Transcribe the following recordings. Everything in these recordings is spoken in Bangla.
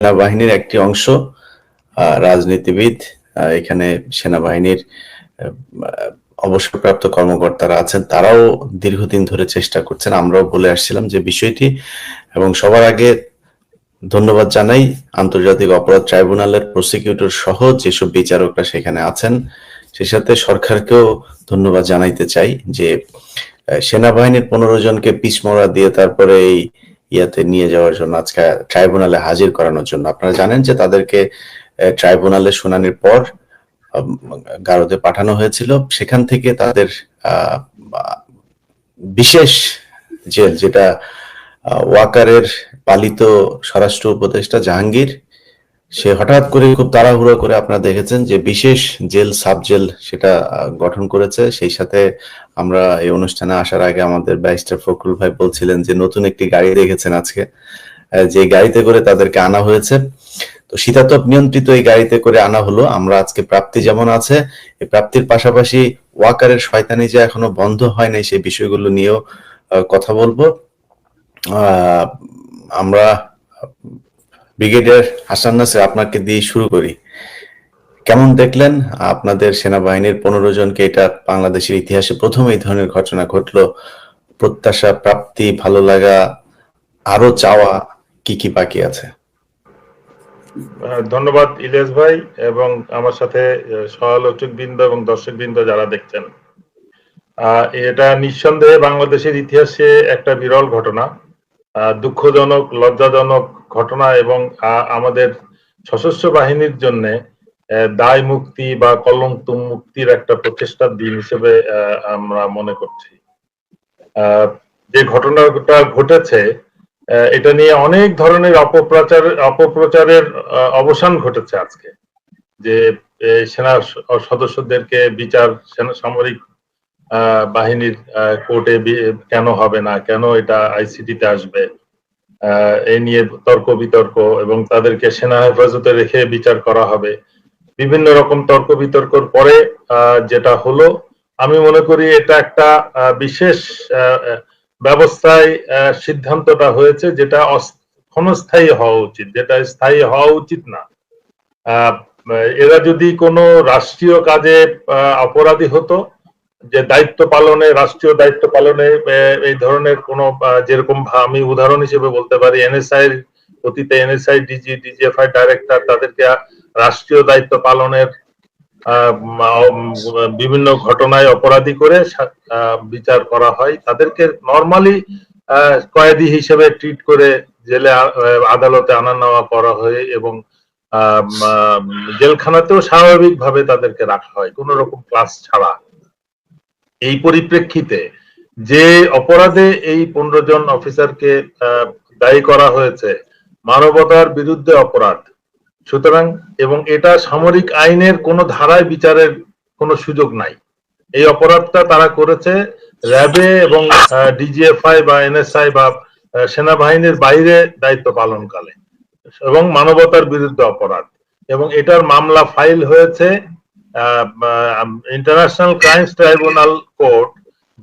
সেনাবাহিনীর একটি অংশ রাজনীতিবিদ এখানে সেনাবাহিনীর অবসরপ্রাপ্ত কর্মকর্তারা আছেন, তারাও দীর্ঘদিন ধরে চেষ্টা করছেন। আমরাও বলে আসছিলাম যে বিষয়টি এবং সবার আগে ধন্যবাদ জানাই আন্তর্জাতিক অপরাধ ট্রাইব্যুনালের প্রসিকিউটর সহ যেসব বিচারকরা সেখানে আছেন। সে সাথে সরকারকেও ধন্যবাদ জানাইতে চাই যে সেনাবাহিনীর পনেরো জনকে পিছমরা দিয়ে তারপরে এই ইয়াতে নিয়ে যাওয়ার জন্য, আজকে ট্রাইব্যুনালে হাজির করানোর জন্য। আপনারা জানেন যে তাদেরকে ট্রাইব্যুনালে শুনানির পর গারদে পাঠানো হয়েছিল। সেখান থেকে তাদের বিশেষ জেল, যেটা ওয়াকারের পালিত স্বরাষ্ট্র উপদেষ্টা জাহাঙ্গীর সে হঠাৎ করে খুব তাড়াহুড়ো করে আপনারা দেখেছেন যে বিশেষ জেল সাব জেল সেটা গঠন করেছে। সেই সাথে আমরা এই অনুষ্ঠানে আসার আগে আমাদের ব্যারিস্টার ফখরুল ভাই বলছিলেন যে, নতুন একটি গাড়ি দেখেছেন আজকে? যে গাড়িতে করে তাদেরকে আনা হয়েছে। তো শীতাতপ নিয়ন্ত্রিত এই গাড়িতে করে আনা হলো। আমরা আজকে প্রাপ্তি যেমন আছে, এই প্রাপ্তির পাশাপাশি ওয়াকারের শয়তানি যে এখনও বন্ধ হয় নাই সেই বিষয়গুলো নিয়েও কথা বলব। আমরা ব্রিগেডিয়ার হাসান নাসির আপনাকে দিয়ে শুরু করি। কেমন দেখলেন? আপনাদের সেনাবাহিনীর পনেরো জনকে এটা বাংলাদেশের ইতিহাসে প্রথম এই ধরনের ঘটনা ঘটলো। প্রত্যাশা, প্রাপ্তি, ভালো লাগা, আরও চাওয়া কি কি বাকি আছে? ধন্যবাদ ইলিয়াস ভাই এবং আমার সাথে সহালোচক বৃন্দ এবং দর্শক বৃন্দ যারা দেখছেন। এটা নিঃসন্দেহে বাংলাদেশের ইতিহাসে একটা বিরল ঘটনা। দুঃখজনক, লজ্জাজনক ঘটনা এবং আমাদের সশস্ত্র বাহিনীর জন্য দায় মুক্তি বা কলঙ্ক মুক্তির একটা প্রচেষ্টার দিন হিসেবে আমরা মনে করছি। যে ঘটনাটা ঘটেছে এটা নিয়ে অনেক ধরনের অপপ্রচার, অপপ্রচারের অবসান ঘটেছে আজকে। যে সেনা সদস্যদেরকে বিচার, সেনা সামরিক বাহিনীর কোর্টে কেন হবে না, কেন এটা আইসিটিতে আসবে? এই নিয়ে তর্ক বিতর্ক এবং তাদেরকে সেনা হেফাজতে রেখে বিচার করা হবে। বিভিন্ন রকম তর্ক বিতর্কর পরে যেটা হলো, আমি মনে করি এটা একটা বিশেষ ব্যবস্থায় সিদ্ধান্তটা হয়েছে যেটা ক্ষণস্থায়ী হওয়া উচিত, যেটা স্থায়ী হওয়া উচিত না। এরা যদি কোনো রাষ্ট্রীয় কাজে অপরাধী হতো যে দায়িত্ব পালনে, রাষ্ট্রীয় দায়িত্ব পালনে এই ধরনের কোনো যেরকম আমি উদাহরণ হিসেবে বলতে পারি এনএসআই এর অতীতে এনএসআই ডিজি ডিজিএফআই ডাইরেক্টর তাদেরকে রাষ্ট্রীয় দায়িত্ব পালনের বিভিন্ন ঘটনায় অপরাধী করে বিচার করা হয়। তাদেরকে নর্মালি কয়েদি হিসেবে ট্রিট করে জেলে আদালতে আনা নেওয়া করা হয় এবং জেলখানাতেও স্বাভাবিকভাবে তাদেরকে রাখা হয়। কোন রকম ক্লাস ছাড়া। এই পরিপ্রেক্ষিতে যে অপরাধে এই পনেরো জন অফিসারকে দায়ী করা হয়েছে, মানবতার বিরুদ্ধে অপরাধ। সুতরাং, এবং এটা সামরিক আইনের কোনো ধারায় বিচারের কোনো সুযোগ নাই। এই অপরাধটা তারা করেছে র্যাবে এবং ডিজিএফআই বা এনএসআই বা সেনাবাহিনীর বাইরে দায়িত্ব পালনকালে। এবং মানবতার বিরুদ্ধে অপরাধ। এবং এটার মামলা ফাইল হয়েছে ইন্টারন্যাশনাল ক্রাইমস ট্রাইব্যুনাল কোর্ট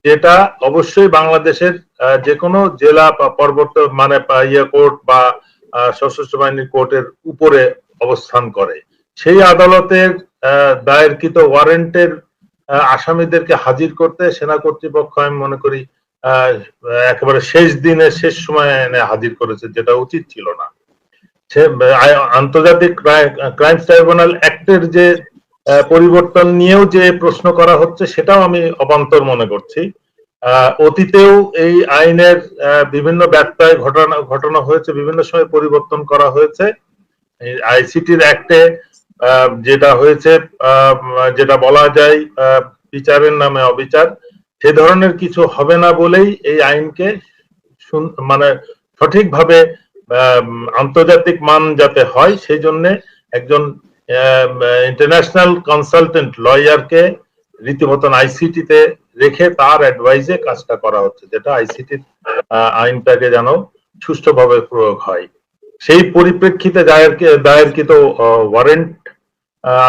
যেটা অবশ্যই বাংলাদেশের যে কোনো জেলা পর্বত মানে ইয়ে কোর্ট বা সশস্ত্র বাহিনীর কোর্টের উপরে অবস্থান করে। সেই আদালতের দায়েরকৃত ওয়ারেন্টের আসামিদেরকে হাজির করতে সেনা কর্তৃপক্ষ, আমি মনে করি একেবারে শেষ দিনে শেষ সময় এনে হাজির করেছে, যেটা উচিত ছিল না। সে আন্তর্জাতিক ক্রাইম ট্রাইব্যুনাল অ্যাক্টের যে পরিবর্তন নিয়েও যে প্রশ্ন করা হচ্ছে, সেটাও আমি অবান্তর মনে করছি। অতীতেও এই আইনের বিভিন্ন ব্যত্যয় ঘটনা ঘটনা হয়েছে, বিভিন্ন সময় পরিবর্তন করা হয়েছে। আইসিটির অ্যাক্টে যেটা হয়েছে যেটা বলা যায় বিচারের নামে অবিচার, সে ধরনের কিছু হবে না বলেই এই আইনকে মানে সঠিকভাবে আন্তর্জাতিক মান যাতে হয়, সেই জন্য একজন ইন্টারন্যাশনাল কনসালটেন্ট লয়ারকে রীতিমতন আইসিটিতে রেখে তার অ্যাডভাইজে কাজটা করা হচ্ছে, যেটা আইসিটির আইনটাকে যেন সুষ্ঠুভাবে প্রয়োগ হয়। সেই পরিপ্রেক্ষিতে দায়ের দায়েরকৃত ওয়ারেন্ট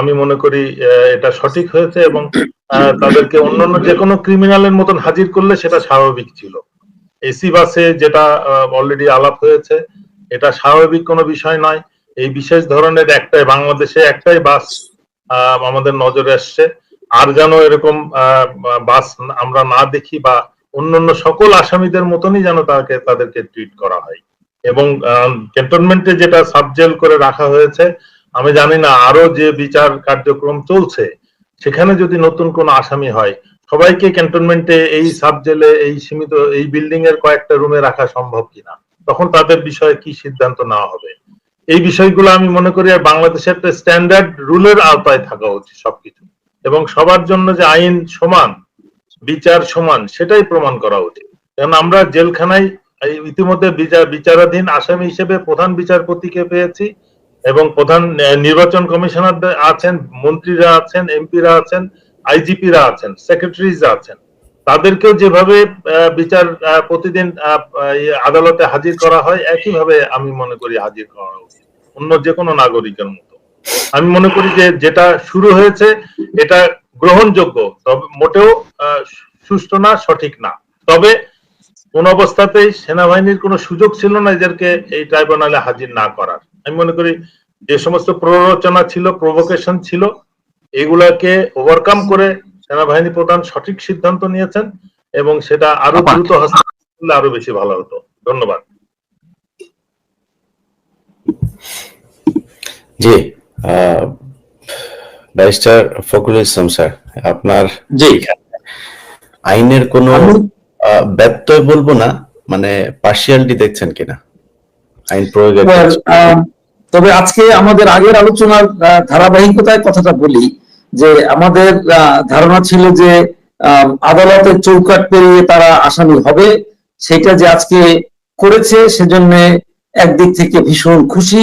আমি মনে করি এটা সঠিক হয়েছে এবং তাদেরকে অন্যান্য যে কোনো ক্রিমিনালের মতন হাজির করলে সেটা স্বাভাবিক ছিল। এসি বাসে যেটা অলরেডি আলাপ হয়েছে, এটা স্বাভাবিক কোনো বিষয় নয়। এই বিশেষ ধরনের একটাই, বাংলাদেশে একটাই বাস আমাদের নজরে আসছে। আর যেন এরকম বাস আমরা না দেখি বা অন্যান্য সকল আসামিদের মতনই যেন তাকে, তাদেরকে ট্রিট করা হয়। এবং ক্যান্টনমেন্টে যেটা সাবজেল করে রাখা হয়েছে, আমি জানি না আরও যে বিচার কার্যক্রম চলছে, সেখানে যদি নতুন কোনো আসামি হয়, সবাইকে ক্যান্টনমেন্টে এই সাবজেলে এই সীমিত, এই বিল্ডিং এর কয়েকটা রুমে রাখা সম্ভব কিনা? তখন তাদের বিষয়ে কি সিদ্ধান্ত নেওয়া হবে? এই বিষয়গুলো আমি মনে করি আর বাংলাদেশের একটা স্ট্যান্ডার্ড রুলের আওতায় থাকা উচিত সবকিছু। এবং সবার জন্য যে আইন সমান, বিচার সমান, সেটাই প্রমাণ করা উচিত। কারণ আমরা জেলখানায় ইতিমধ্যে বিচার, বিচারাধীন আসামি হিসেবে প্রধান বিচারপতিকে পেয়েছি এবং প্রধান নির্বাচন কমিশনার আছেন, মন্ত্রীরা আছেন, এমপিরা আছেন, আইজিপিরা আছেন সেক্রেটারিজ আছেন। তাদেরকেও যেভাবে বিচার প্রতিদিন আদালতে হাজির করা হয়, একইভাবে আমি মনে করি হাজির করা উচিত। অন্য যে কোনো নাগরিকের মতো। আমি মনে করি যে যেটা শুরু হয়েছে এটা গ্রহণযোগ্য। তবে মোটেও সুষ্ঠু না সঠিক না। তবে কোন অবস্থাতেই সেনাবাহিনীর কোনো সুযোগ ছিল না এদেরকে এই ট্রাইব্যুনালে হাজির না করার। আমি মনে করি যে সমস্ত প্ররোচনা ছিল প্রভোকেশন ছিল এগুলাকে ওভারকাম করে সেনাবাহিনী প্রধান সঠিক সিদ্ধান্ত নিয়েছেন এবং সেটা আরও দ্রুত হস্তান্তর করলে আরও বেশি ভালো হতো। ধন্যবাদ। জি ব্যারিস্টার ফখরুল ইসলাম স্যার আপনার জি। আইনের কোনো ব্যত্যয় বলব না মানে পার্সিয়ালিটি দেখছেন কিনা? আইন প্রয়োগের তবে আজকে আমাদের আগের আলোচনার ধারাবাহিকতায় কথাটা বলি যে আমাদের ধারণা ছিল যে আহ, আদালতের চৌকাট পেরিয়ে তারা আসামি হবে সেটা যে আজকে করেছে সেজন্য একদিক থেকে ভীষণ খুশি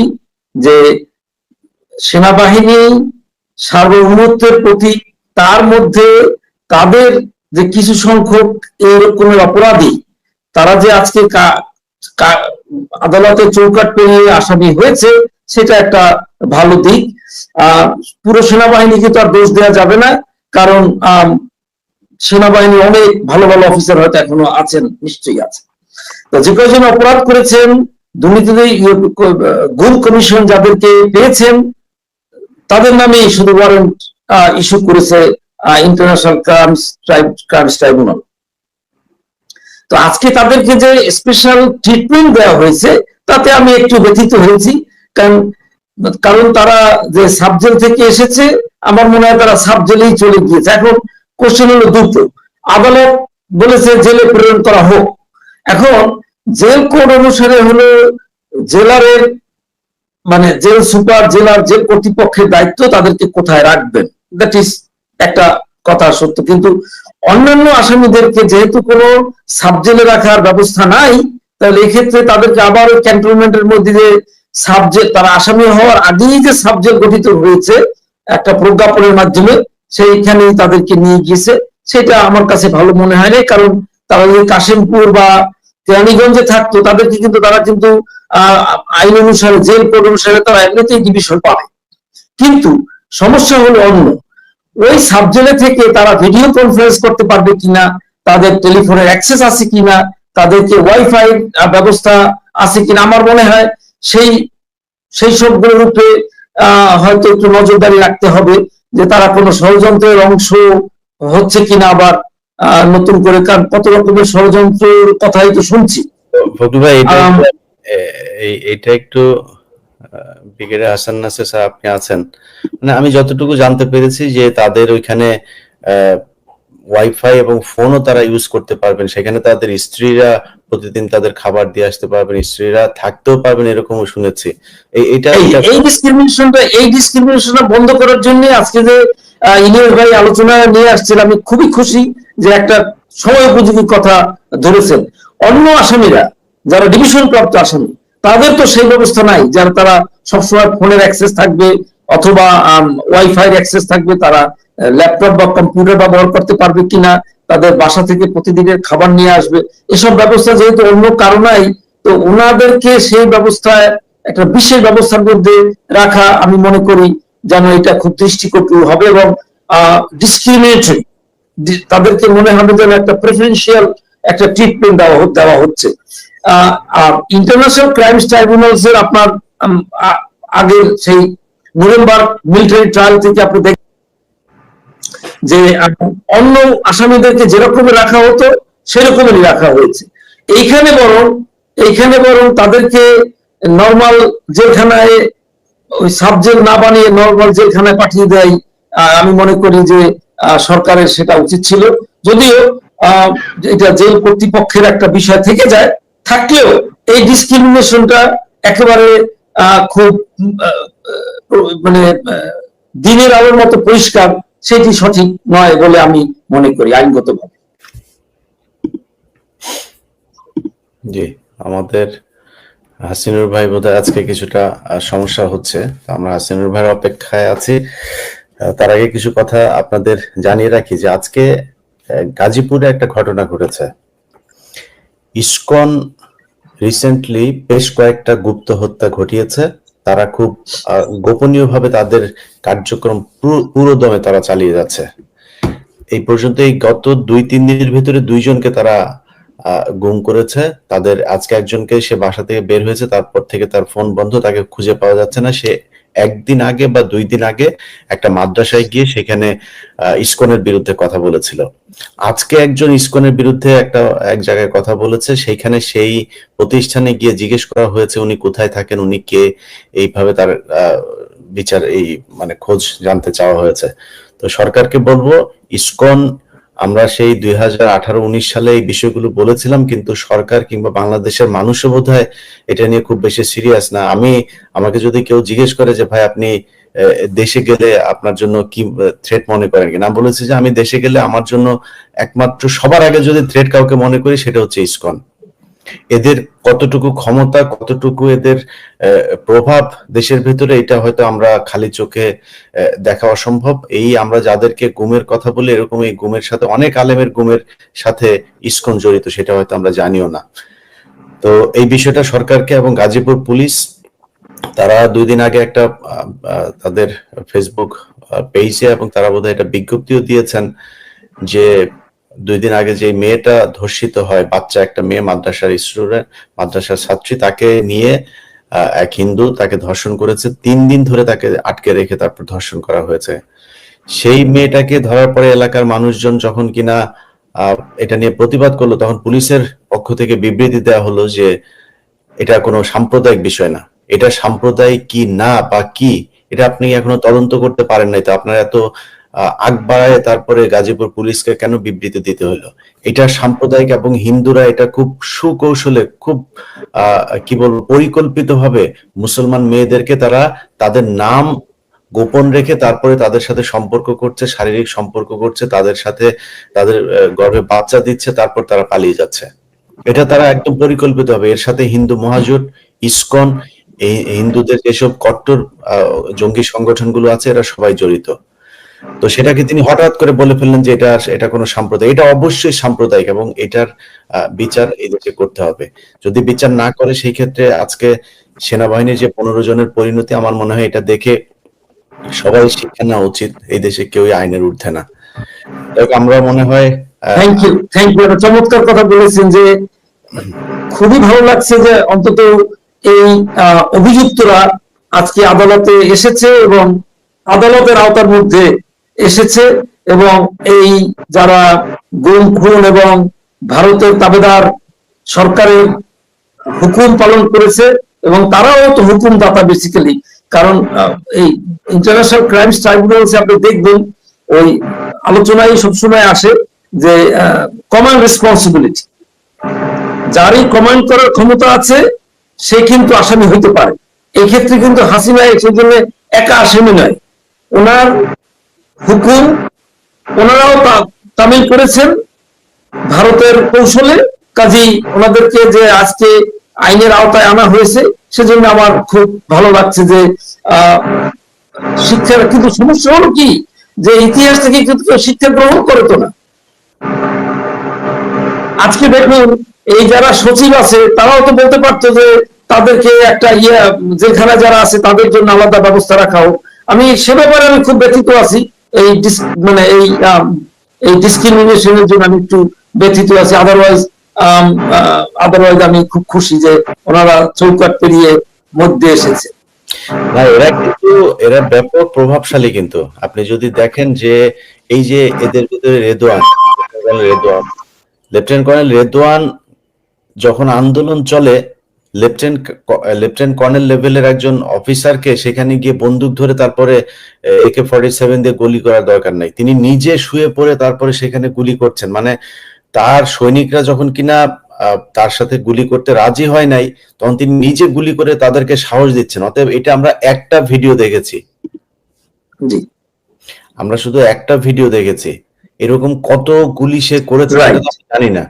যে সেনাবাহিনী সার্বভৌমত্বের প্রতি তার মধ্যে তাদের যে কিছু সংখ্যক এই অপরাধী, তারা যে আজকে আদালতে চৌকাট পেরিয়ে আসামি হয়েছে, সেটা একটা ভালো দিক। পুরো সেনাবাহিনীকে তো আর দোষ দেওয়া যাবে না, কারণ সেনাবাহিনী অনেক ভালো ভালো অফিসার হয়তো এখনও আছেন, নিশ্চয়ই আছে। তো যে কয়েকজন অপরাধ করেছেন দুর্নীতিতে গুম কমিশন যাদেরকে পেয়েছেন, তাদের নামে শুধু ওয়ারেন্ট ইস্যু করেছে ইন্টারন্যাশনাল ক্রাইমস ক্রাইমস ট্রাইব্যুনাল তো আজকে তাদেরকে যে স্পেশাল ট্রিটমেন্ট দেওয়া হয়েছে, তাতে আমি একটু ব্যথিত হয়েছি, কারণ কারণ তারা যে সাবজেল থেকে এসেছে, আমার মনে হয় তারা সাবজেলেই চলে গিয়েছে। এখন কোশ্চেন হলো দুটো। আদালত বলেছে জেলে প্রেরণ করা হোক। এখন জেল কোড অনুসারে হলো জেলারের মানে জেল সুপার, জেলার জেল কর্তৃপক্ষের দায়িত্ব তাদেরকে কোথায় রাখবেন? দ্যাট ইজ একটা কথা সত্য। কিন্তু অন্যান্য আসামিদেরকে যেহেতু কোনো সাবজেলে রাখার ব্যবস্থা নাই, তাহলে এক্ষেত্রে তাদেরকে আবার ক্যান্টনমেন্টের মধ্যে যে সাবজেক্ট তারা আসামি হওয়ার আগেই যে সাবজেক্ট গঠিত হয়েছে একটা প্রজ্ঞাপনের মাধ্যমে, সেইখানেই তাদেরকে নিয়ে গিয়েছে। সেটা আমার কাছে ভালো মনে হয়নি কারণ তারা যদি কাশিমপুর বা কেরানীগঞ্জে থাকতো, তাদেরকে কিন্তু তারা কিন্তু আইন অনুসারে, জেল কোড অনুসারে তারা এমনিতেই ডিভিশন পাবে। কিন্তু সমস্যা হলো অন্য। ওই সাবজেলে থেকে তারা ভিডিও কনফারেন্স করতে পারবে কিনা, তাদের টেলিফোনের অ্যাক্সেস আছে কিনা, তাদেরকে ওয়াইফাই ব্যবস্থা আছে কিনা আমার মনে হয়, সেই সেই সবগুলোর উপরে হয়তো একটু নজরদারি রাখতে হবে, যে তারা কোনো ষড়যন্ত্রের অংশ হচ্ছে কিনা আবার নতুন করে কারণ কত রকমের ষড়যন্ত্রের কথাই তো শুনছি। ভাই এটা একটু- হাসান নাসির স্যার আপনি আছেন। মানে আমি যতটুকু জানতে পেরেছি যে তাদের ওইখানে ওয়াইফাই এবং ফোনও তারা ইউজ করতে পারবেন। সেখানে তাদের স্ত্রীরা প্রতিদিন তাদের খাবার দিয়ে আসতে পারবেন স্ত্রীরা থাকতেও পারবেন এরকমও শুনেছি। এই এটা- এই ডিসক্রিমিনেশনটা এই ডিসক্রিমিনেশনটা বন্ধ করার জন্য আজকে যে আহ, ইলিয়াস ভাই আলোচনা নিয়ে আসছেন। আমি খুবই খুশি যে একটা সময় উপযোগী কথা ধরেছেন। অন্য আসামিরা যারা ডিভিশন প্রাপ্ত আসামি তাদের তো সেই ব্যবস্থা নাই যারা তারা সবসময় ফোনের অ্যাক্সেস থাকবে অথবা ওয়াইফাই অ্যাক্সেস থাকবে তারা ল্যাপটপ বা কম্পিউটার ব্যবহার করতে পারবে কিনা তাদের বাসা থেকে প্রতিদিনের খাবার নিয়ে আসবে এসব ব্যবস্থা যেহেতু অন্য কারণেই তো ওনাদেরকে সেই ব্যবস্থায় একটা বিশেষ ব্যবস্থার মধ্যে রাখা আমি মনে করি যেন এটা খুব দৃষ্টিকটু হবে এবং ডিসক্রিমিনেটরি তাদেরকে মনে হবে যেন একটা প্রেফারেন্সিয়াল একটা ট্রিটমেন্ট দেওয়া দেওয়া হচ্ছে। আর ইন্টারন্যাশনাল ক্রাইমস ট্রাইব্যুনালস এর আপনার আগের সেই নভেম্বর মিলিটারি ট্রায়াল থেকে আপনি দেখ, যে অন্য আসামিদেরকে যেরকম রাখা হতো, সেরকমই রাখা হয়েছে। এইখানে বরং এইখানে বরং তাদেরকে নর্মাল জেলখানায় ওই সাবজেক্ট না বানিয়ে নর্মাল জেলখানায় পাঠিয়ে দেয় আমি মনে করি যে সরকারের সেটা উচিত ছিল। যদিও এটা জেল কর্তৃপক্ষের একটা বিষয় থেকে যায়, থাকলেও এই ডিসক্রিমিনেশনটা একেবারে খুব মানে দিনের আলোর মতো পরিষ্কার, সেটি সঠিক নয় বলে আমি মনে করি আইনগতভাবে। জি, আমাদের হাসিনুর ভাই বোধহয় আজকে কিছুটা সমস্যা হচ্ছে। আমরা হাসিনুর ভাইয়ের অপেক্ষায় আছি। তার আগে কিছু কথা আপনাদের জানিয়ে রাখি যে আজকে গাজীপুরে একটা ঘটনা ঘটেছে। ইসকন রিসেন্টলি বেশ কয়েকটা গুপ্ত হত্যা ঘটিয়েছে। তারা খুব গোপনীয়ভাবে তাদের কার্যক্রম পুরো- পুরোদমে তারা চালিয়ে যাচ্ছে। এই পর্যন্ত এই গত দুই, তিন দিনের ভিতরে দুইজনকে তারা গুম করেছে। তাদের আজকে একজনকে সে বাসা থেকে বের হয়েছে, তারপর থেকে তার ফোন বন্ধ, তাকে খুঁজে পাওয়া যাচ্ছে না। সে একদিন আগে বা দুই দিন আগে একটা মাদ্রাসায় গিয়ে সেখানে ইসকনের বিরুদ্ধে কথা বলেছিল। আজকে একজন ইসকনের বিরুদ্ধে একটা, এক জায়গায় কথা বলেছে। সেইখানে সেই প্রতিষ্ঠানে গিয়ে জিজ্ঞেস করা হয়েছে, উনি কোথায় থাকেন, উনি কে? এইভাবে তার বিচার, এই মানে খোঁজ জানতে চাওয়া হয়েছে। তো সরকারকে বলব, ইসকন আমরা সেই দুই হাজার আঠারো উনিশ সালে এই বিষয়গুলো বলেছিলাম, কিন্তু সরকার কিংবা বাংলাদেশের মানুষও বোধ এটা নিয়ে খুব বেশি সিরিয়াস না। আমি, আমাকে যদি কেউ জিজ্ঞেস করে যে, ভাই, আপনি দেশে গেলে আপনার জন্য কি থ্রেট মনে করেন? কিনা বলেছি যে, আমি দেশে গেলে আমার জন্য একমাত্র সবার আগে যদি থ্রেট কাউকে মনে করি, সেটা হচ্ছে ইসকন। এদের কতটুকু ক্ষমতা, কতটুকু এদের প্রভাব দেশের ভিতরে, এটা হয়তো আমরা খালি চোখে দেখা অসম্ভব। এই আমরা যাদেরকে গুমের কথা বলি, এরকম এই গুমের সাথে, অনেক আলেমের গুমের সাথে ইস্কন জড়িত, সেটা হয়তো আমরা জানিও না। তো এই বিষয়টা সরকারকে এবং গাজীপুর পুলিশ, তারা দুই দিন আগে একটা তাদের ফেসবুক পেজে এবং তারা বোধহয় একটা বিজ্ঞপ্তিও দিয়েছেন যে দুই দিন আগে যে মেয়েটা ধর্ষিত হয় বাচ্চা একটা মেয়ে মাদ্রাসার স্টুডেন্ট মাদ্রাসার ছাত্রী তাকে নিয়ে এক হিন্দু তাকে ধর্ষণ করেছে। তিন দিন ধরে তাকে আটকে রেখে তারপর ধর্ষণ করা হয়েছে। সেই মেয়েটাকে ধরার পরে এলাকার মানুষজন যখন কিনা এটা নিয়ে প্রতিবাদ করল তখন পুলিশের পক্ষ থেকে বিবৃতি দেওয়া হলো যে এটা কোনো সাম্প্রদায়িক বিষয় না। এটা সাম্প্রদায়িক কি না বা কি এটা আপনি এখনও তদন্ত করতে পারেন নাই। তো আপনার এত আহ, আগ বাড়ায় তারপরে গাজীপুর পুলিশকে কেন বিবৃতি দিতে হলো? এটা সাম্প্রদায়িক এবং হিন্দুরা এটা খুব সুকৌশলে, খুব কি বলব পরিকল্পিত ভাবে মুসলমান মেয়েদেরকে তারা তাদের নাম গোপন রেখে তারপরে তাদের সাথে সম্পর্ক করছে, শারীরিক সম্পর্ক করছে, তাদের সাথে তাদের গর্ভে বাচ্চা দিচ্ছে, তারপর তারা পালিয়ে যাচ্ছে। এটা তারা একদম পরিকল্পিত হবে এর সাথে হিন্দু মহাজোট, ইসকন, এই হিন্দুদের যেসব কট্টর জঙ্গি সংগঠনগুলো আছে, এরা সবাই জড়িত। তো সেটাকে তিনি হঠাৎ করে বলে ফেললেন যে এটা এটা কোনো সাম্প্রদায়িক, এটা অবশ্যই সাম্প্রদায়িক এবং এটার বিচার এই দেশে করতে হবে। যদি বিচার না করে, সেই ক্ষেত্রে আজকে সেনাবাহিনীর যে পনেরো জনের পরিণতি, আমার মনে হয় এটা দেখে সবাই শিক্ষা নেওয়া উচিত, এই দেশে কেউই আইনের ঊর্ধ্বে না। আমরা মনে হয় থ্যাংক ইউ থ্যাংক ইউ চমৎকার কথা বলেছেন যে খুবই ভালো লাগছে যে অন্তত এই অভিযুক্তরা আজকে আদালতে এসেছে এবং আদালতের আওতার মধ্যে এসেছে এবং এই যারা গুম, খুন এবং ভারতের তাবেদার সরকারের হুকুম পালন করেছে এবং তারাও তো হুকুম দাতা বেসিক্যালি কারণ এই ইন্টারন্যাশনাল ক্রাইমস ট্রাইব্যুনালসে আপনি দেখবেন, ওই আলোচনায় সবসময় আসে যে কমন রেসপন্সিবিলিটি যারই কমান্ড করার ক্ষমতা আছে, সে কিন্তু আসামি হইতে পারে। এই ক্ষেত্রে কিন্তু হাসিনা সেই জন্য একা আসামি নয়। ওনার হুকুম ওনারাও তামিল করেছেন। ভারতের কৌশলে কাজেই ওনাদেরকে যে আজকে আইনের আওতায় আনা হয়েছে, সেজন্য আমার খুব ভালো লাগছে যে শিক্ষার কিন্তু সমস্যা হলো কি, যে ইতিহাস থেকে কিন্তু শিক্ষা গ্রহণ করে তো না। আজকে দেখুন, এই যারা সচিব আছে, তারাও তো বলতে পারতো যে তাদেরকে একটা ইয়ে যেখানে যারা আছে, তাদের জন্য আলাদা ব্যবস্থা রাখা হোক আমি সে ব্যাপারে আমি খুব ব্যথিত আছি। এই মানে এই এই ডিসক্রিমিনেশনের জন্য আমি একটু ব্যথিত আছি। আদারওয়াইজ আদারওয়াইজ আমি খুব খুশি যে ওনারা চৌকাট পেরিয়ে মধ্যে এসেছে। না এরা কিন্তু, এরা ব্যাপক প্রভাবশালী কিন্তু। আপনি যদি দেখেন যে এই যে এদের ভিতরে রেদোয়ান রেদোয়ান, লেফটেন্যান্ট কর্নেল রেদোয়ান যখন আন্দোলন চলে লেফটেন্যান্ট লেফটেন্যান্ট কর্নেল লেভেলের একজন অফিসারকে সেখানে গিয়ে বন্দুক ধরে তারপরে একে ফর্টি সেভেন দিয়ে গুলি করার দরকার নাই। তিনি নিজে শুয়ে পড়ে তারপরে সেখানে গুলি করছেন। মানে তার সৈনিকরা যখন কিনা তার সাথে গুলি করতে রাজি হয় নাই তখন তিনি নিজে গুলি করে তাদেরকে সাহস দিচ্ছেন। অতএব এটা আমরা একটা ভিডিও দেখেছি। জি। আমরা শুধু একটা ভিডিও দেখেছি। এরকম কত গুলি সে করেছে জানি না।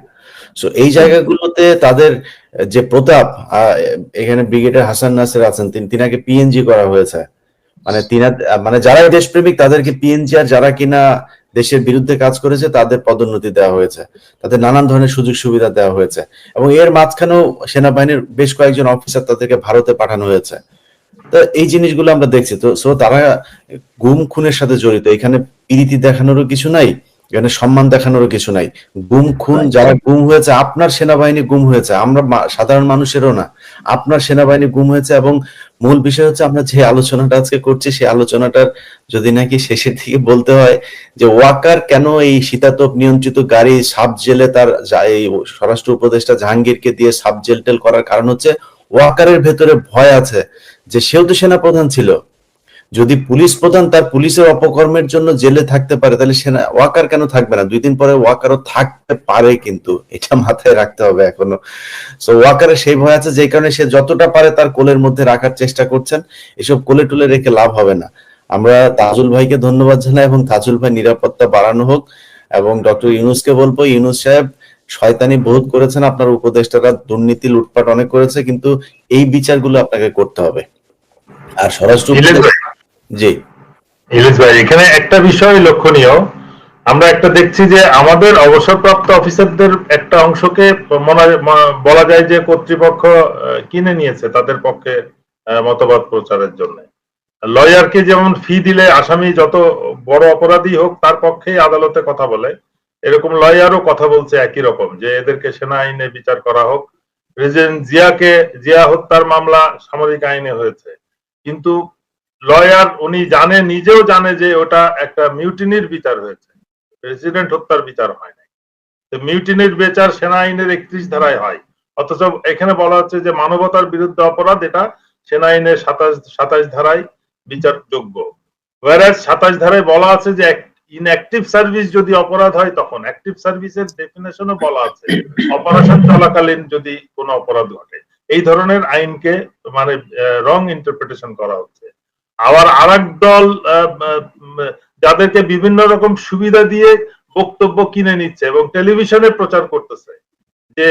সো এই জায়গাগুলোতে তাদের যে প্রতাপ এখানে ব্রিগেডিয়ার হাসান নাসির আছেন, তিনি, তিনাকে পিএনজি করা হয়েছে। মানে তিনা মানে যারা দেশপ্রেমিক, তাদেরকে পিএনজি আর যারা কিনা দেশের বিরুদ্ধে কাজ করেছে, তাদের পদোন্নতি দেওয়া হয়েছে। তাদের নানান ধরনের সুযোগ সুবিধা দেওয়া হয়েছে। এবং এর মাঝখানেও সেনাবাহিনীর বেশ কয়েকজন অফিসার তাদেরকে ভারতে পাঠানো হয়েছে। তো এই জিনিসগুলো আমরা দেখছি। তো সো তারা গুম খুনের সাথে জড়িত। এখানে প্রীতি দেখানোরও কিছু নাই। এখানে সম্মান দেখানোর কিছু নাই। গুম, খুন, যারা গুম হয়েছে, আপনার সেনাবাহিনী গুম হয়েছে। আমরা সাধারণ মানুষেরও না। আপনার সেনাবাহিনী গুম হয়েছে এবং মূল বিষয় হচ্ছে আমরা যে আলোচনাটা আজকে করছি, সেই আলোচনাটার যদি নাকি শেষের দিকে বলতে হয় যে ওয়াকার কেন এই শীতাতপ নিয়ন্ত্রিত গাড়ি সাব জেলে তার স্বরাষ্ট্র উপদেষ্টা জাহাঙ্গীরকে দিয়ে সাব জেল টেল করার কারণ হচ্ছে ওয়াকারের ভেতরে ভয় আছে যে সেও তো সেনা প্রধান ছিল। যদি পুলিশ প্রধান তার পুলিশের অপকর্মের জন্য জেলে থাকতে পারে তাহলে সেনা ওয়াকার কেন থাকবে না? দুই দিন পরে ওয়াকারও থাকতে পারে কিন্তু এটা মাথায় রাখতে হবে এখনও। সো ওয়াকারের সেই ভয় আছে যে কারণে সে যতটা পারে তার কোলের মধ্যে রাখার চেষ্টা করছেন। এসব কোলে টুলে রেখে লাভ হবে না। আমরা তাজুল ভাইকে ধন্যবাদ জানাই এবং তাজুল ভাই নিরাপত্তা বাড়ানো হোক এবং ডক্টর ইউনুসকে বলব ইউনুস সাহেব শয়তানি বহুত করেছেন আপনার উপদেষ্টারা দুর্নীতি লুটপাট অনেক করেছে কিন্তু এই বিচারগুলো আপনাকে করতে হবে। আর স্বরাষ্ট্র জি। ইলিশ ভাই, এখানে একটা বিষয় লক্ষণীয়। আমরা একটা দেখছি যে আমাদের অবসরপ্রাপ্ত অফিসারদের একটা অংশকে বলা যায় যে কর্তৃপক্ষ কিনে নিয়েছে তাদের পক্ষে মতবাদ প্রচারের জন্য। লয়ারকে যেমন ফি দিলে আসামি যত বড় অপরাধী হোক, তার পক্ষেই আদালতে কথা বলে। এরকম লয়ারও কথা বলছে একই রকম, যে এদেরকে সেনা আইনে বিচার করা হোক। প্রেসিডেন্ট জিয়াকে, জিয়া হত্যার মামলা সামরিক আইনে হয়েছে। কিন্তু লয়ার উনি জানে, নিজেও জানে যে ওটা একটা মিউটিনির বিচার হয়েছে। প্রেসিডেন্ট হত্যার বিচার হয় নাই। তো মিউটিনির বিচার সেনা আইনের একত্রিশ ধারায় হয়। অথচ এখানে বলা হচ্ছে যে মানবতার বিরুদ্ধে অপরাধ, এটা সেনা আইনের সাতাশ সাতাশ ধারায় বিচারযোগ্য। ওয়ারাজ সাতাশ ধারায় বলা আছে যে ইনঅ্যাক্টিভ সার্ভিস যদি অপরাধ হয় তখন অ্যাক্টিভ সার্ভিসের ডেফিনেশনও বলা আছে অপারেশন চলাকালীন যদি কোনো অপরাধ ঘটে। এই ধরনের আইনকে মানে রং ইন্টারপ্রিটেশন করা হচ্ছে। আবার আরেক দল যাদেরকে বিভিন্ন রকম সুবিধা দিয়ে বক্তব্য কিনে নিচ্ছে এবং টেলিভিশনে প্রচার করতেছে, যে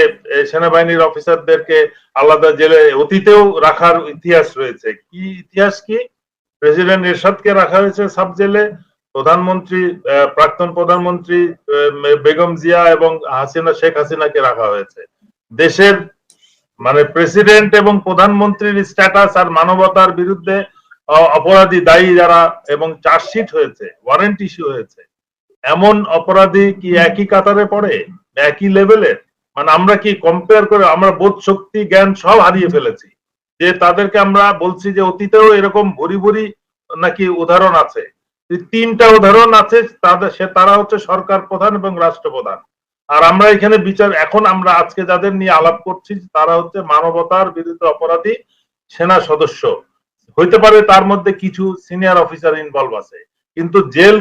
সেনাবাহিনীর অফিসারদেরকে আলাদা জেলে, অতীতেও রাখার ইতিহাস রয়েছে। কি ইতিহাস কি? প্রেসিডেন্ট এরশাদকে রাখা হয়েছে সাব জেলে, প্রধানমন্ত্রী প্রাক্তন প্রধানমন্ত্রী বেগম জিয়া এবং হাসিনা, শেখ হাসিনাকে রাখা হয়েছে। দেশের মানে প্রেসিডেন্ট এবং প্রধানমন্ত্রীর স্ট্যাটাস আর মানবতার বিরুদ্ধে অপরাধী দায়ী যারা এবং চার্জশিট হয়েছে ওয়ারেন্ট ইস্যু হয়েছে, এমন অপরাধী কি একই কাতারে পড়ে? একই লেভেলের মানে আমরা কি কম্পেয়ার করে, আমরা বোধ শক্তি, জ্ঞান সব হারিয়ে ফেলেছি। যে তাদেরকে আমরা বলছি যে অতীতেও এরকম ভরি ভরি নাকি উদাহরণ আছে। তিনটা উদাহরণ আছে, তাদের, সে, তারা হচ্ছে সরকার প্রধান এবং রাষ্ট্রপ্রধান। আর আমরা এখানে বিচার, এখন আমরা আজকে যাদের নিয়ে আলাপ করছি, তারা হচ্ছে মানবতার বিরুদ্ধে অপরাধী সেনা সদস্য। হইতে পারে তার মধ্যে কিছু সিনিয়র অফিসার ইনভলভ আছে। কিন্তু জেল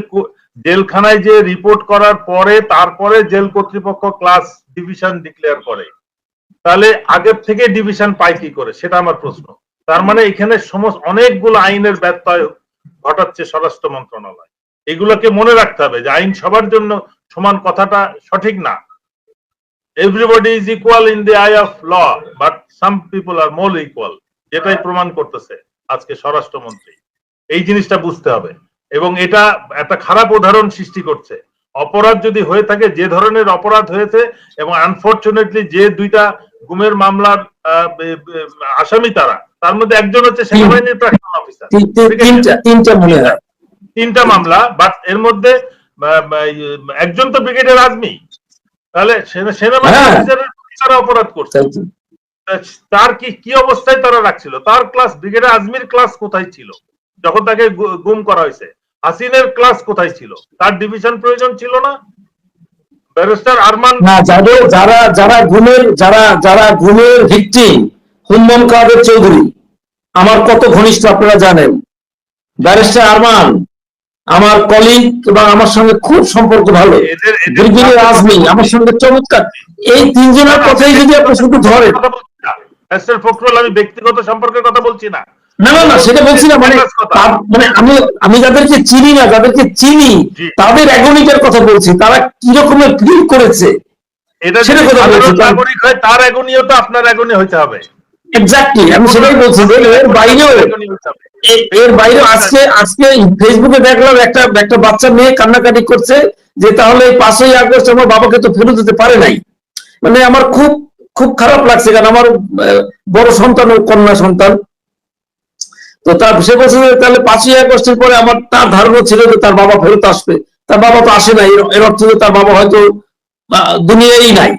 জেলখানায় যে রিপোর্ট করার পরে, তারপরে জেল কর্তৃপক্ষ ক্লাস ডিভিশন ডিক্লেয়ার করে। তাহলে আগের থেকে ডিভিশন পায় কি করে, সেটা আমার প্রশ্ন। তার মানে এখানে সমস্ত, অনেকগুলো আইনের ব্যত্যয় ঘটাচ্ছে স্বরাষ্ট্র মন্ত্রণালয়। এগুলোকে মনে রাখতে হবে যে আইন সবার জন্য সমান কথাটা সঠিক না। Everybody is equal in the eye of law but some people are more equal যেটাই প্রমাণ করতেছে। আজকে স্বরাষ্ট্রমন্ত্রী। এই জিনিসটা বুঝতে হবে। এবং এটা একটা খারাপ উদাহরণ সৃষ্টি করছে। অপরাধ যদি হয়ে থাকে যে ধরনের অপরাধ হয়েছে এবং আনফর্চুনেটলি যে দুইটা গুমের মামলার আসামি তারা তার মধ্যে একজন হচ্ছে সেনাবাহিনীর প্রাক্তন অফিসার তিন- তিন- তিনটা হয় মামলা বাট এর মধ্যে একজন তো ব্রিগেডিয়ার আজমি তাহলে সেনাবাহিনী হ্যাঁ। অফিসারের তারা অপরাধ করছে। তার কি কি অবস্থায় তারা রাখছিল? তার ক্লাস ব্রিগেডিয়ার আজমির ক্লাস কোথায় ছিল? যখন তাকে গুম করা হয়েছে। হাসিনের ক্লাস কোথায় ছিল? তার ডিভিশন প্রয়োজন ছিল না? ব্যারিস্টার আরমান না যাদের যারা যারা গুমের যারা যারা গুমের ভিকটিম হুম্মন কাদের চৌধুরী? আমার কত ঘনিষ্ঠ আপনারা জানেন। ব্যারিস্টার আরমান আমার কলিগ এবং আমার সঙ্গে খুব সম্পর্ক ভালো। আজমি আমার সঙ্গে চমৎকার। এই তিনজনের কথাই যদি আপনি শুধু ধরেন। ব্যারিস্টার ফখরুল আমি ব্যক্তিগত সম্পর্কের কথা বলছি না। না না না সেটা বলছি না মানে মানে আমি আমি যাদেরকে চিনি না যাদেরকে চিনি তাদের অ্যাগনিটার কথা বলছি তারা কি রকমের করেছে? এটা সেটা কথা বলছি, নাগরিক হয় তার তো আপনার হইতে হবে। এক্স্যাক্টলি আমি সেটাই বলছি যে এর বাইরেও এর বাইরে আজকে আজকে ফেসবুকে দেখলাম একটা একটা বাচ্চা মেয়ে কান্নাকাটি করছে যে তাহলে পাঁচই আগস্ট আমার বাবাকে তো ফেরত দিতে পারে নাই। মানে আমার খুব খুব খারাপ লাগছে কারণ আমার বড় সন্তান ও কন্যা সন্তান। তো তার সে বলছে যে তাহলে পাঁচই আগস্টের পরে আমার তার ধারণা ছিল যে তার বাবা ফেরত আসবে। তার বাবা তো আসে নাই এর- অর্থ যে তার বাবা হয়তো আহ, দুনিয়ায় নাই।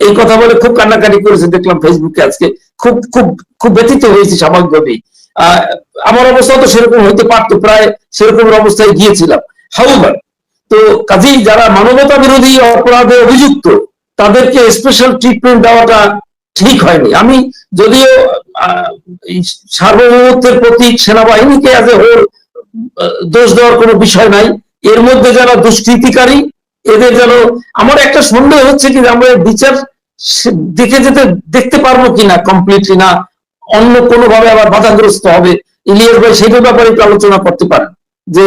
এই কথা বলে খুব কান্নাকাটি করেছে দেখলাম ফেসবুকে আজকে। খুব খুব খুব ব্যতীত হয়েছি স্বাভাবিকভাবেই আহ, আমার অবস্থা তো সেরকম হইতে পারতো প্রায় সেরকমের অবস্থায় গিয়েছিলাম। হাউবার তো কাজেই যারা মানবতা বিরোধী অপরাধে অভিযুক্ত তাদেরকে স্পেশাল ট্রিটমেন্ট দেওয়াটা ঠিক হয়নি। আমি যদিও সার্বভৌমত্বের প্রতীক সেনাবাহিনীকে আজ হোল দোষ দেওয়ার কোনো বিষয় নাই। এর মধ্যে যারা দুষ্কৃতিকারী এদের যেন আমার একটা সন্দেহ হচ্ছে কি যে আমরা বিচার দেখে যেতে দেখতে পারব কিনা কমপ্লিটলি না অন্য কোনো ভাবে আবার বাধাগ্রস্ত হবে। ইলিয়াস ভাই সেটার ব্যাপারে একটু আলোচনা করতে পারেন। যে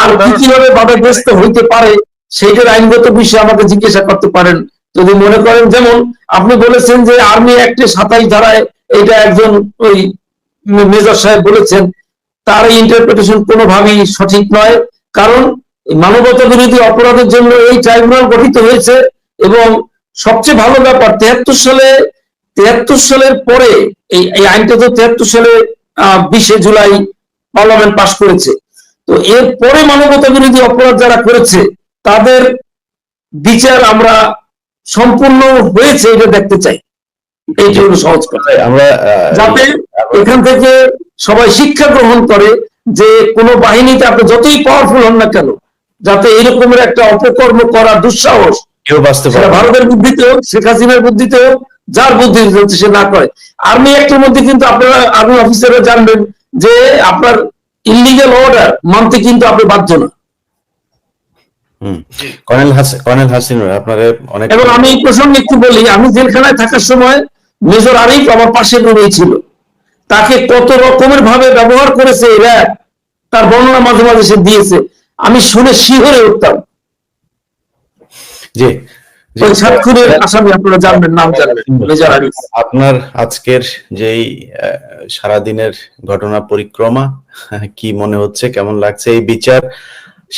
আর কীভাবে বাধাগ্রস্ত হইতে পারে সেইটার আইনগত বিষয়ে আমাকে জিজ্ঞাসা করতে পারেন। যদি মনে করেন, যেমন আপনি বলেছেন যে আর্মি একটি সাতাইশ ধারায় এটা একজন ওই মেজর সাহেব বলেছেন, তার এই ইন্টারপ্রিটেশন কোনোভাবেই সঠিক নয়। কারণ মানবতা বিরোধী অপরাধের জন্য এই ট্রাইব্যুনাল গঠিত হয়েছে এবং সবচেয়ে ভালো ব্যাপার, তেহাত্তর সালে, তেহাত্তর সালের পরে এই এই আইনটা তো তেহাত্তর সালে বিশে জুলাই পার্লামেন্ট পাশ করেছে। তো এর পরে মানবতা বিরোধী অপরাধ যারা করেছে, তাদের বিচার আমরা সম্পূর্ণ হয়েছে এটা দেখতে চাই। এইটা হলো সহজ কথা। আমরা যাতে এখান থেকে সবাই শিক্ষা গ্রহণ করে যে কোন বাহিনীতে আপনি যতই পাওয়ারফুল হন না কেন যাতে এরকমের একটা অপকর্ম করার দুঃসাহস ভারতের বুদ্ধিতে হোক শেখ হাসিনার বুদ্ধিতে হোক যার বুদ্ধি যাতে সে না করে। আর্মি একটার মধ্যে কিন্তু আপনারা আর্মি অফিসাররা জানবেন যে আপনার ইলিগাল অর্ডার মানতে কিন্তু আপনি বাধ্য না। কর্নেল হাসিন কর্নেল হাসিন আপনারা অনেক এবং আমি এই প্রসঙ্গে একটু বলি আমি জেলখানায় থাকার সময় মেজর আরিফ আমার পাশে রুমেই ছিল তাকে কত রকমের ভাবে ব্যবহার করেছে এরা তার বর্ণনা মাঝে মাঝে সে দিয়েছে। আমি শুনে শিহরে উঠতাম। জি আপনারা জানবেন নাম জানবেন আপনার আজকের যেই আহ, সারাদিনের ঘটনা পরিক্রমা কি মনে হচ্ছে কেমন লাগছে এই বিচার?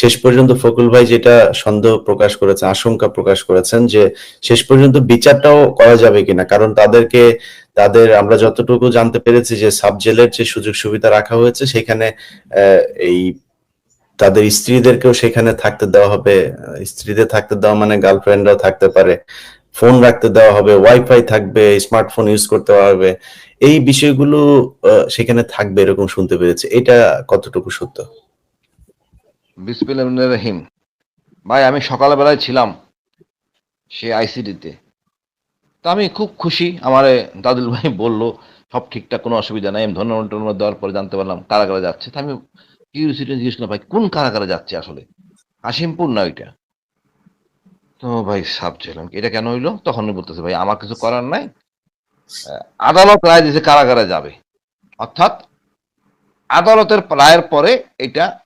শেষ পর্যন্ত ফকুল ভাই যেটা সন্দেহ প্রকাশ করেছেন, আশঙ্কা প্রকাশ করেছেন যে শেষ পর্যন্ত বিচারটাও করা যাবে কিনা। কারণ তাদেরকে, তাদের আমরা যতটুকু জানতে পেরেছি যে সাব জেলের যে সুযোগ সুবিধা রাখা হয়েছে, সেখানে এই তাদের স্ত্রীদেরকেও সেখানে থাকতে দেওয়া হবে। স্ত্রীদের থাকতে দেওয়া মানে গার্লফ্রেন্ডরাও থাকতে পারে। ফোন রাখতে দেওয়া হবে, ওয়াইফাই থাকবে, স্মার্টফোন ইউজ করতে হবে। এই বিষয়গুলো সেখানে থাকবে এরকম শুনতে পেরেছি। এটা কতটুকু সত্য? রহিম। ভাই, আমি সকালবেলায় ছিলাম সে আইসিডিতে। তো আমি খুব খুশি, আমার দাদুল ভাই বলল, সব ঠিকঠাক, কোনো অসুবিধা নাই আমি ধন্যবাদ টন্যবাদ দেওয়ার পরে জানতে পারলাম কারাগারে যাচ্ছে। তো আমি কিউরিয়াসিটি জিজ্ঞেস করলাম, ভাই, কোন কারাগারে যাচ্ছে আসলে? কাশিমপুর না ওইটা? তো ভাই, সাপ ছিলাম। এটা কেন হইল? তখন বলতেছে, ভাই, আমার কিছু করার নাই। আদালত রায় দিয়েছে কারাগারে যাবে। অর্থাৎ আদালতের রায়ের পরে এটা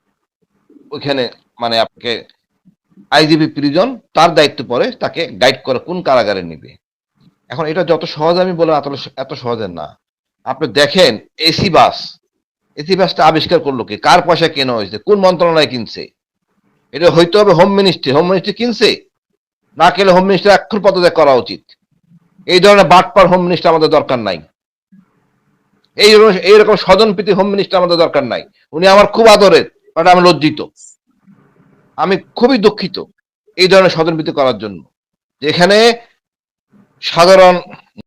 ওইখানে মানে আপনাকে আইজিপি প্রিজন তার দায়িত্ব পরে তাকে গাইড করে কোন কারাগারে নিবে। এখন এটা যত সহজ আমি বললাম, এত এত সহজের না। আপনি দেখেন, এসি বাস, এসি বাসটা আবিষ্কার করল কি? কার পয়সা কেনা হয়েছে? কোন মন্ত্রণালয় কিনছে? এটা হইতে হবে হোম মিনিস্ট্রি হোম মিনিস্ট্রি কিনছে? না খেলে হোম মিনিস্টার এক্ষুন পদত্যাগ করা উচিত। এই ধরনের বাটপার হোম মিনিস্টার আমাদের দরকার নাই। এই রকম- এইরকম স্বজনপ্রীতি হোম মিনিস্টার আমাদের দরকার নাই। উনি আমার খুব আদরের। বাট আমি লজ্জিত। আমি খুবই দুঃখিত এই ধরনের স্বজনপ্রীতি করার জন্য। যেখানে সাধারণ